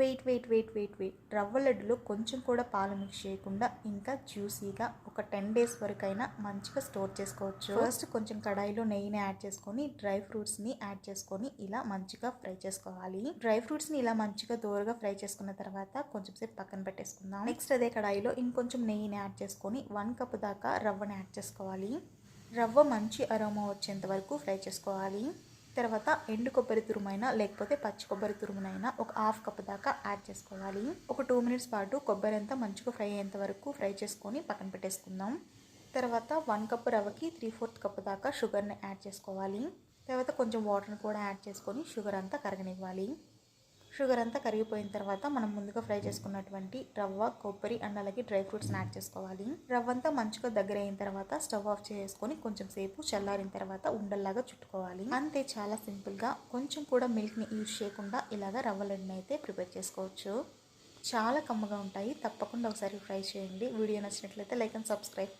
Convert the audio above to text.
Wait wait wait wait wait. రవ్వ లడ్డులో కొంచెం కూడా పాలు మిక్స్ చేయకుండా ఇంకా జ్యూసీగా ఒక టెన్ డేస్ వరకైనా మంచిగా స్టోర్ చేసుకోవచ్చు. ఫస్ట్ కొంచెం కడాయిలో నెయ్యిని యాడ్ చేసుకొని డ్రై ఫ్రూట్స్ని యాడ్ చేసుకొని ఇలా మంచిగా ఫ్రై చేసుకోవాలి. డ్రై ఫ్రూట్స్ని ఇలా మంచిగా దూరగా ఫ్రై చేసుకున్న తర్వాత కొంచెం సేపు పక్కన పెట్టేసుకుందాం. నెక్స్ట్ అదే కడాయిలో ఇంకొంచెం నెయ్యిని యాడ్ చేసుకొని వన్ కప్ దాకా రవ్వని యాడ్ చేసుకోవాలి. రవ్వ మంచి అరోమా వచ్చేంత వరకు ఫ్రై చేసుకోవాలి. తర్వాత ఎండు కొబ్బరి తురుమైనా లేకపోతే పచ్చి కొబ్బరి తురుమునైనా ఒక హాఫ్ కప్ దాకా యాడ్ చేసుకోవాలి. ఒక టూ మినిట్స్ పాటు కొబ్బరి అంతా మంచిగా ఫ్రై అయ్యేంత వరకు ఫ్రై చేసుకొని పక్కన పెట్టేసుకుందాం. తర్వాత వన్ కప్ రవ్వకి త్రీ ఫోర్త్ కప్ దాకా షుగర్ని యాడ్ చేసుకోవాలి. తర్వాత కొంచెం వాటర్ని కూడా యాడ్ చేసుకొని షుగర్ అంతా కరగనివ్వాలి. షుగర్ అంతా కరిగిపోయిన తర్వాత మనం ముందుగా ఫ్రై చేసుకున్నటువంటి రవ్వ కొబ్బరి అండ్ అలాగే డ్రై ఫ్రూట్స్ని యాడ్ చేసుకోవాలి. రవ్వ అంతా మంచిగా దగ్గర అయిన తర్వాత స్టవ్ ఆఫ్ చేసుకొని కొంచెం సేపు చల్లారిన తర్వాత ఉండల్లాగా చుట్టుకోవాలి. అంతే చాలా సింపుల్గా కొంచెం కూడా మిల్క్ని యూజ్ చేయకుండా ఇలాగ రవ్వ అయితే ప్రిపేర్ చేసుకోవచ్చు. చాలా కమ్మగా ఉంటాయి. తప్పకుండా ఒకసారి ట్రై చేయండి. వీడియో నచ్చినట్లయితే లైక్ అండ్ సబ్స్క్రైబ్.